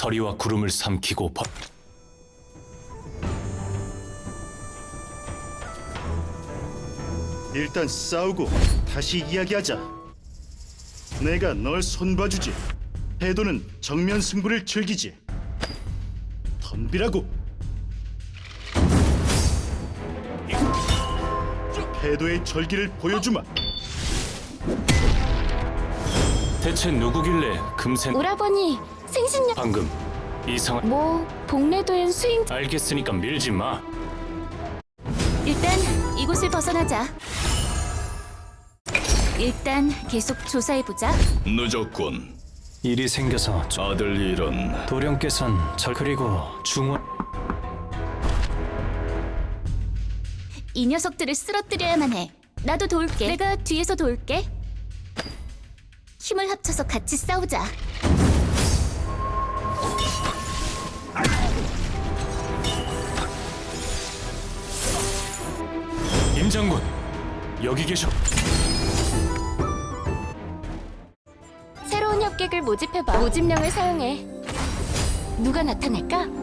서리와 구름을 삼키고 버... 일단 싸우고 다시 이야기하자. 내가 널 손봐주지. 해도는 정면 승부를 즐기지. 덤비라고. 해도의 절기를 보여주마. 대체 누구길래 금세 오라버니 생신력 방금 이상한 뭐 복례도엔 수행 알겠으니까 밀지 마. 일단 이곳을 벗어나자. 일단 계속 조사해 보자. 늦었군. 일이 생겨서 저 아들 일은 도령께선 절 그리고 중원 이 녀석들을 쓰러뜨려야만 해. 나도 도울게. 내가 뒤에서 도울게. 힘을 합쳐서 같이 싸우자 장군 여기 계셔. 새로운 협객을 모집해봐. 모집령을 사용해. 누가 나타날까?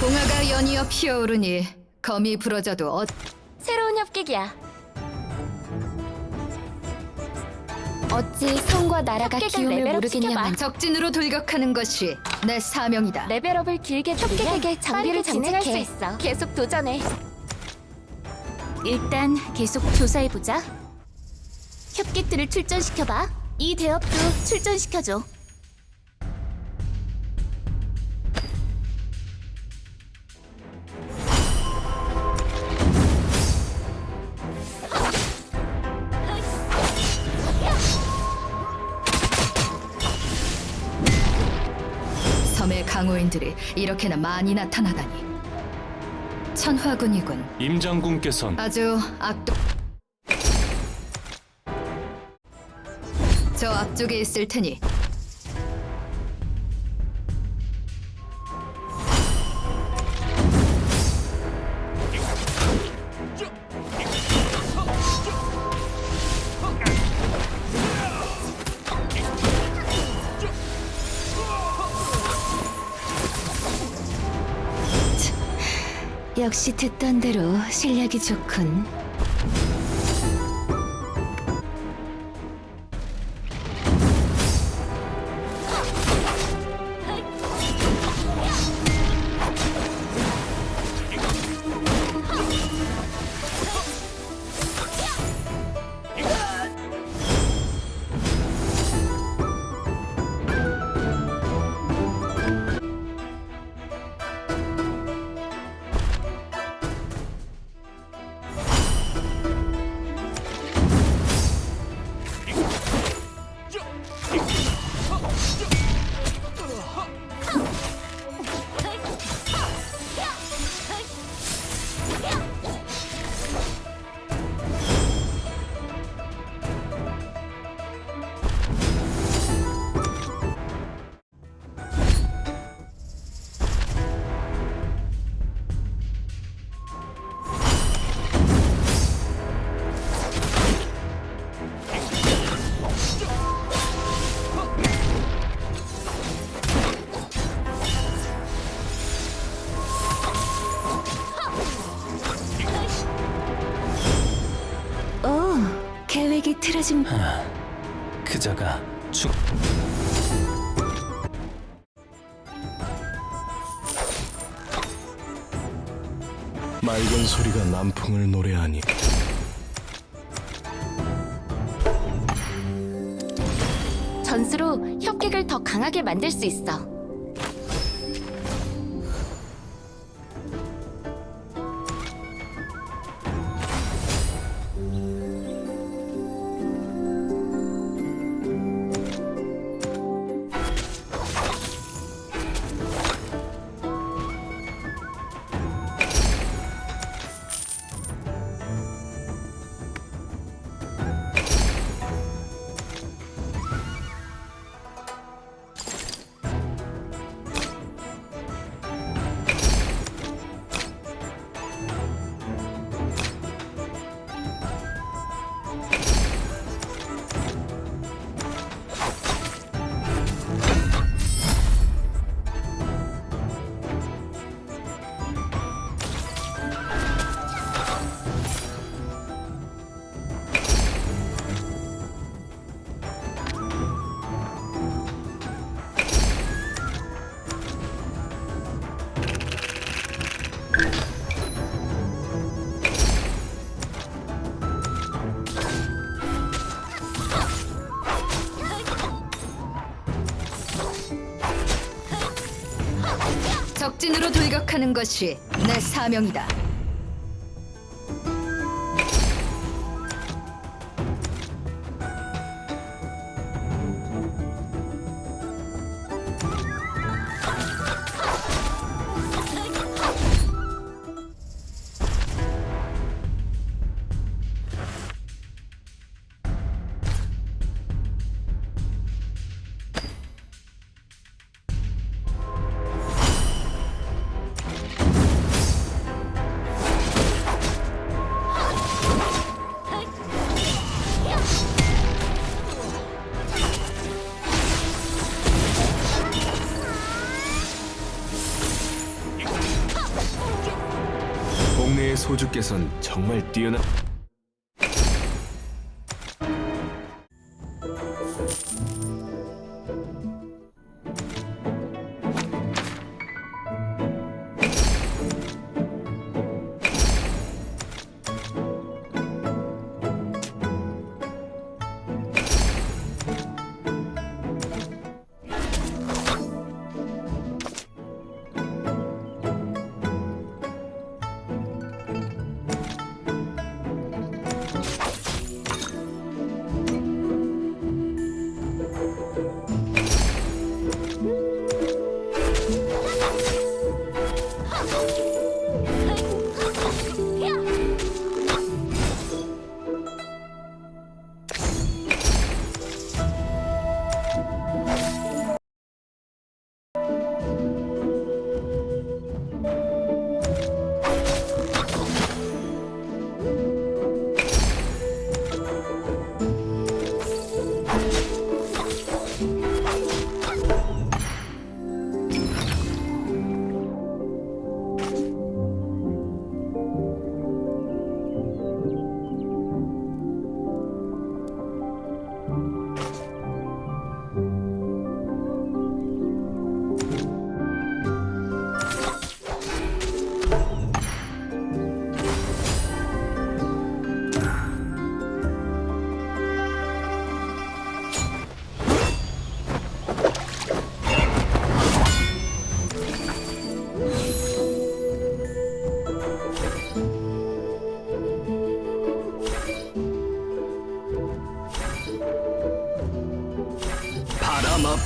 봉화가 연이어 피어오르니 검이 부러져도 어... 새로운 협객이야. 어찌 성과 나라가 기운을 모르겠냐만. 적진으로 돌격하는 것이 내 사명이다. 레벨업을 길게 협객에게 장비를 진행할 수 있어. 계속 도전해. 일단 계속 조사해 보자. 협객들을 출전시켜봐. 이 대업도 출전시켜줘 섬의 강호인들이 이렇게나 많이 나타나다니. 천화군이군. 임장군께선 아주 악독. 저 앞쪽에 있을 테니 역시 듣던 대로 실력이 좋군 그자가 중 맑은 소리가 남풍을 노래하니 전수로 협객을 더 강하게 만들 수 있어 돌격하는 것이 내 사명이다. 동네의 소주께선 정말 뛰어난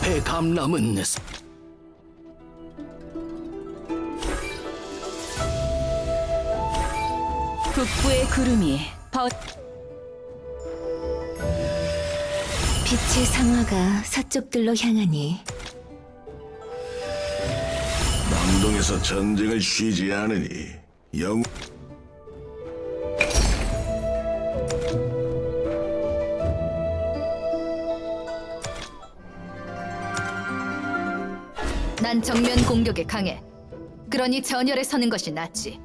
앞에 감람은 북부의 구름이 버 빛의 상화가 서쪽들로 향하니 남동에서 전쟁을 쉬지 않으니 영 난 정면 공격에 강해. 그러니 전열에 서는 것이 낫지.